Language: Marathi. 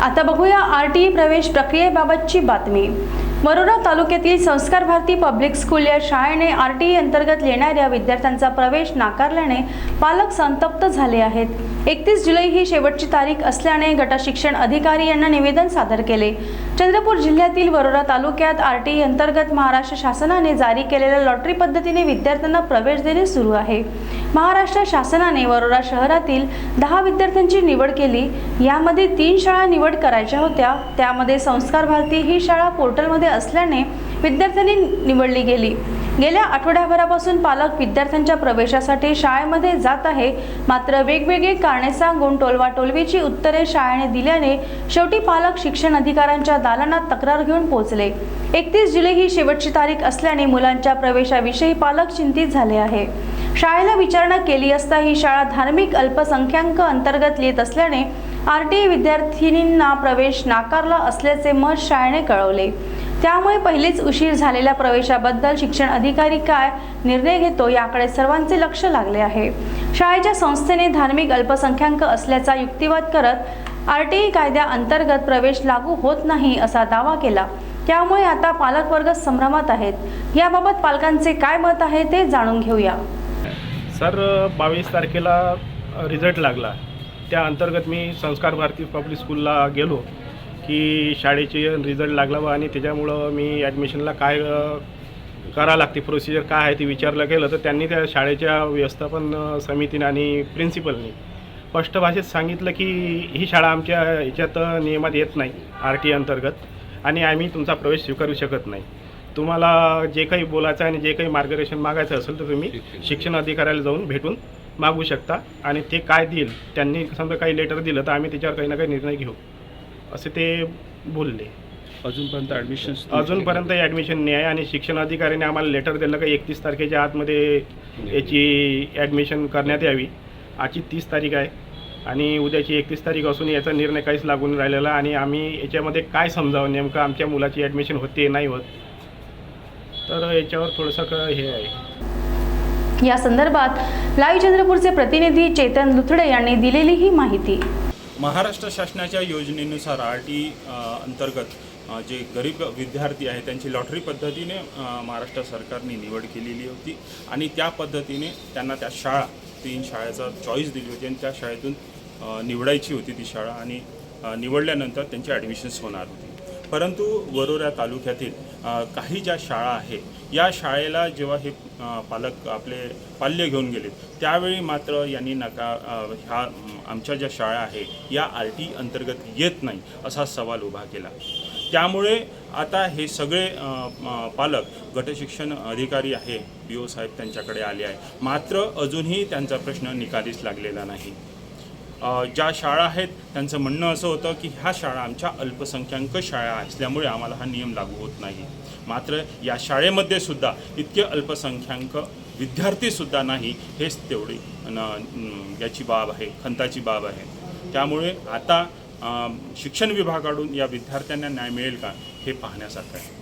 आता बघूया आर टी प्रवेश प्रक्रियेबाबतची बातमी. वरोरा तालुक्यातील संस्कार भारती पब्लिक स्कूल या शाळेने आर टी अंतर्गत येणाऱ्या विद्यार्थ्यांचा प्रवेश नाकारल्याने पालक संतप्त झाले आहेत. एकतीस जुलै ही शेवटची तारीख असल्याने गट शिक्षण अधिकारी यांना निवेदन सादर केले. चंद्रपूर जिल्ह्यातील वरोरा तालुक्यात आर टी अंतर्गत महाराष्ट्र शासनाने जारी केलेल्या लॉटरी पद्धतीने विद्यार्थ्यांना प्रवेश देणे सुरू आहे. महाराष्ट्र शासनाने वरोरा शहरातील दहा विद्यार्थ्यांची निवड केली. यामध्ये तीन शाळा निवड करायच्या होत्या. त्यामध्ये संस्कार भारती ही शाळा पोर्टलमध्ये असल्याने विद्यार्थ्यांनी निवडली गेली. गेल्या आठवड्याभरापासून पालक विद्यार्थ्यांच्या प्रवेशासाठी शाळेमध्ये जात आहे. मात्र वेगवेगळी कारणे सांगून टोलवाटोलवीची उत्तरे शाळेने दिल्याने शेवटी पालक शिक्षण अधिकाऱ्यांच्या दालनात तक्रार घेऊन पोहोचले. एकतीस जुलै ही शेवटची तारीख असल्याने मुलांच्या प्रवेशाविषयी पालक चिंतित झाले आहे. शाळेला विचारणा केली असता ही शाळा धार्मिक अल्पसंख्याक अंतर्गत येत असल्याने आर टी विद्यार्थिनींना प्रवेश नाकारला असल्याचे मत शाळेने कळवले. त्यामुळे पहिलीच उशीर झालेल्या प्रवेशाबद्दल शिक्षण अधिकारी काय निर्णय घेतो याकडे सर्वांचे लक्ष लागले आहे. शाळेच्या संस्थेने धार्मिक अल्पसंख्याक असल्याचा युक्तिवाद करत आर टी कायद्या अंतर्गत प्रवेश लागू होत नाही असा दावा केला. त्यामुळे आता पालकवर्ग संभ्रमात आहेत. याबाबत पालकांचे काय मत आहे ते जाणून घेऊया. सर बावीस तारखेला रिझल्ट लागला. त्या अंतर्गत मी संस्कार भारती पब्लिक स्कूलला गेलो की शाळेचे रिझल्ट लागला व आणि त्याच्यामुळं मी ॲडमिशनला काय करा लागते प्रोसिजर काय आहे ते विचारलं गेलं तर त्यांनी त्या शाळेच्या व्यवस्थापन समितीने आणि प्रिन्सिपलनी स्पष्ट भाषेत सांगितलं की ही शाळा आमच्या ह्याच्यात नियमात येत नाही आर टी अंतर्गत आणि आम्ही तुमचा प्रवेश स्वीकारू शकत नाही. तुम्हाला जे काही बोलायचं आहे आणि जे काही मार्गदर्शन मागायचं असेल तर तुम्ही शिक्षण अधिकाऱ्याला जाऊन भेटून मागू शकता आणि ते काय देईल त्यांनी समजा काही लेटर दिलं तर आम्ही त्याच्यावर काही ना काही निर्णय घेऊ. असे ते बोलले. अजूनपर्यंत ॲडमिशन अजूनपर्यंत ॲडमिशन नाही आहे आणि शिक्षण अधिकाऱ्याने आम्हाला लेटर दिलं का एकतीस तारखेच्या आतमध्ये याची ॲडमिशन करण्यात यावी. आजची तीस तारीख आहे आणि उद्याची एकतीस तारीख असून याचा निर्णय काहीच लागून राहिलेला आणि आम्ही याच्यामध्ये काय समजावं नेमकं आमच्या मुलाची ॲडमिशन होते नाही होत तर याच्यावर थोडंसं क- हे आहे. या संदर्भात लाईव्ह चंद्रपूरचे प्रतिनिधी चेतन लुथडे यांनी दिलेली ही माहिती. महाराष्ट्र शासनाच्या योजनेनुसार आर टी अंतर्गत जे गरीब विद्यार्थी आहेत त्यांची लॉटरी पद्धतीने महाराष्ट्र सरकारने निवड केलेली होती आणि त्या पद्धतीने त्यांना त्या शाळा तीन शाळेचा चॉईस दिली होती आणि त्या शाळेतून निवडायची होती ती शाळा आणि निवडल्यानंतर त्यांची ॲडमिशन्स होणार होती. परंतु वरोरा तालुक्यातील काही ज्या शाळा आहेत या शाळेला जेव्हा हे पालक आपले पाल्य घेऊन गेले त्यावेळी मात्र यांनी नका ह्या आमच्या ज्या शाळा आहे या आर टी अंतर्गत येत नाही असा सवाल उभा केला. त्यामुळे आता हे सगळे पालक गटशिक्षण अधिकारी आहे बी ओ साहेब त्यांच्याकडे आले आहे मात्र अजूनही त्यांचा प्रश्न निकालीच लागलेला नाही. ज्या शाळा आहेत त्यांचं म्हणणं असं होतं की ह्या शाळा आमच्या अल्पसंख्याक शाळा असल्यामुळे आम्हाला हा नियम लागू होत नाही. मात्र या शाळेमध्ये सुद्धा इतके अल्पसंख्याक विद्यार्थीसुद्धा नाही हेच तेवढी न- याची बाब आहे खंताची बाब आहे. त्यामुळे आता शिक्षण विभागाकडून या विद्यार्थ्यांना न्याय मिळेल का हे पाहण्यासारखं आहे.